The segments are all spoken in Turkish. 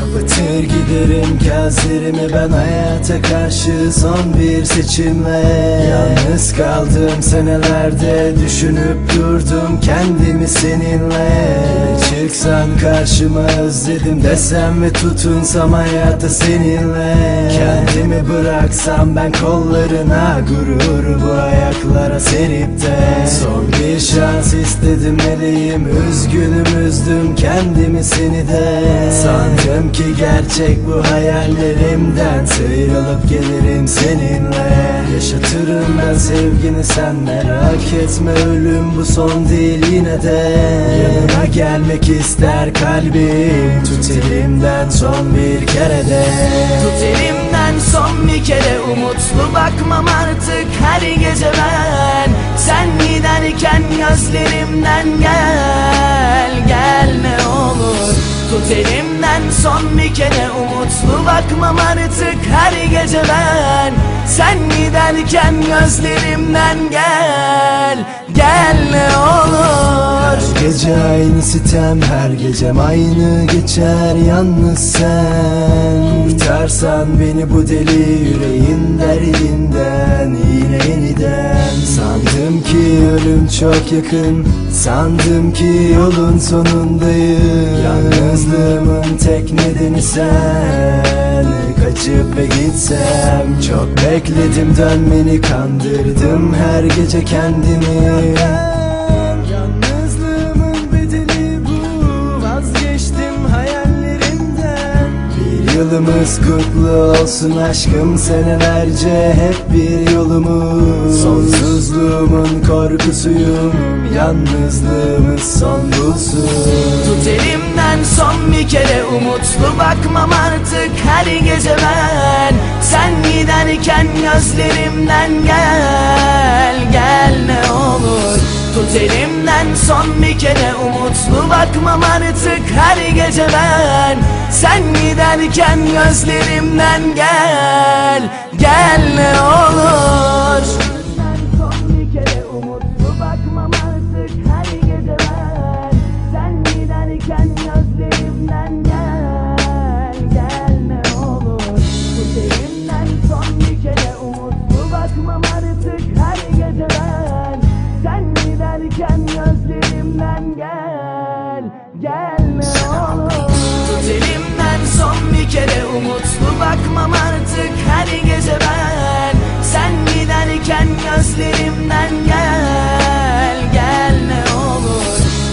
Kapatır giderim gözlerimi ben hayata karşı son bir seçimle. Yalnız kaldım senelerde düşünüp durdum kendimi seninle. Çıksan karşıma özledim desem ve tutunsam hayata seninle. Kendimi bıraksam ben kollarına gurur bu ayaklara serip de. Son bir şans istedim meleğim üzgünüm üzdüm kendimi seni de. Sandım ki gerçek bu hayallerimden Sıyrılıp gelirim seninle. Yaşatırım ben sevgini sen merak etme Ölüm bu son değil yine de. Yanına gelmek ister kalbim Tut elimden son bir kere de. Tut elimden son bir kere umutlu bakmam artık her gece ben. Sen giderken gözlerimden gel gel ne olur. Tut elimden son bir kere umutlu bakmam artık her gece ben. Sen giderken gözlerimden gel gel ne olur Her gece aynı sitem Her gecem aynı geçer. Yalnız sen Tutarsan beni bu deli yüreğin derdinden Yine yeniden. Sandım ki ölüm çok yakın Sandım ki yolun sonundayım. Yalnızlığımın tek nedeni sen. Kaçıp ve gitsem Çok bekledim dönmeni kandırdım her gece kendimi yılımız kutlu olsun aşkım. Senelerce hep bir yolumuz. Sonsuzluğumun korkusuyum. Yalnızlığımız son bulsun. Tut elimden son bir kere. Umutlu bakmam artık her gece ben. Sen giderken gözlerimden gel gel ne olur Tut elimden son bir kere umutlu bakmam artık her gece ben. Sen giderken gözlerimden gel gel ne olur bir kere umutlu bakmam artık. Her gece ben Sen giderken gözlerimden gel. Gel ne olur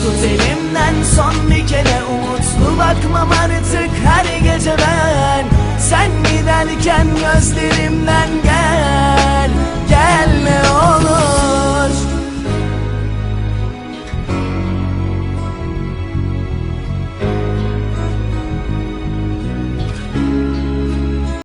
Tut elimden. Son bir kere umutlu bakmam artık. Her gece ben Sen giderken gözlerimden